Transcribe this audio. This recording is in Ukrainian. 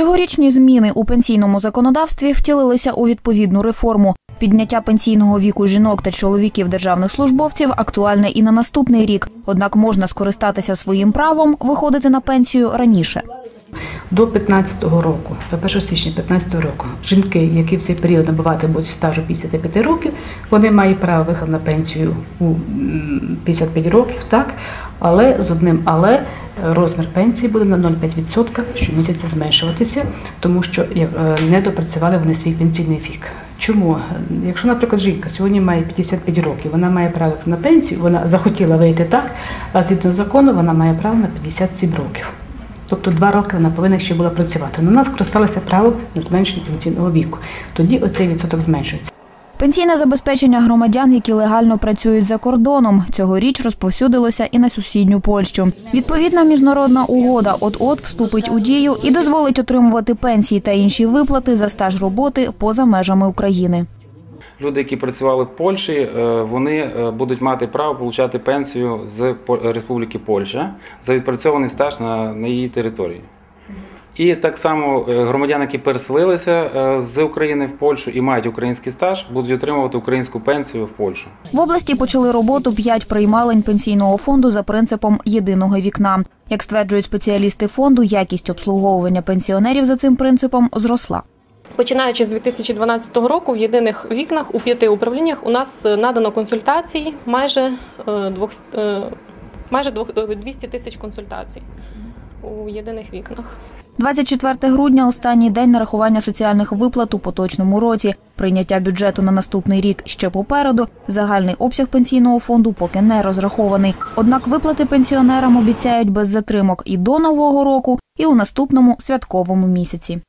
Цьогорічні зміни у пенсійному законодавстві втілилися у відповідну реформу. Підняття пенсійного віку жінок та чоловіків державних службовців актуальне і на наступний рік. Однак можна скористатися своїм правом виходити на пенсію раніше. До 15-го року, до 1 січня 15-го року, жінки, які в цей період набуватимуть стажу 55 років, вони мають право виходу на пенсію у м, 55 років, так, але з одним але розмір пенсії буде на 0,5% щомісяця зменшуватися, тому що е, не допрацювали вони свій пенсійний вік. Чому? Якщо, наприклад, жінка сьогодні має 55 років, вона має право на пенсію, вона захотіла вийти так, а згідно закону вона має право на 57 років. Тобто два роки вона повинна ще була працювати. На нас скористалися правом на зменшення пенсійного віку. Тоді оцей відсоток зменшується. Пенсійне забезпечення громадян, які легально працюють за кордоном, цьогоріч розповсюдилося і на сусідню Польщу. Відповідна міжнародна угода от-от вступить у дію і дозволить отримувати пенсії та інші виплати за стаж роботи поза межами України. Люди, які працювали в Польщі, е, вони е, будуть мати право отримати пенсію з Республіки Польща за відпрацьований стаж на її території. І так само е, громадяни, які переселилися е, з України в Польщу і мають український стаж, будуть отримувати українську пенсію в Польщу. В області почали роботу п'ять приймалень пенсійного фонду за принципом єдиного вікна. Як стверджують спеціалісти фонду, якість обслуговування пенсіонерів за цим принципом зросла. Починаючи з 2012 року, в єдиних вікнах у п'яти управліннях у нас е, надано консультації майже двох майже двох- е, 200 тисяч консультацій у єдиних вікнах. 24 грудня – останній день нарахування соціальних виплат у поточному році. Прийняття бюджету на наступний рік ще попереду. Загальний обсяг пенсійного фонду поки не розрахований. Однак виплати пенсіонерам обіцяють без затримок і до нового року, і у наступному святковому місяці.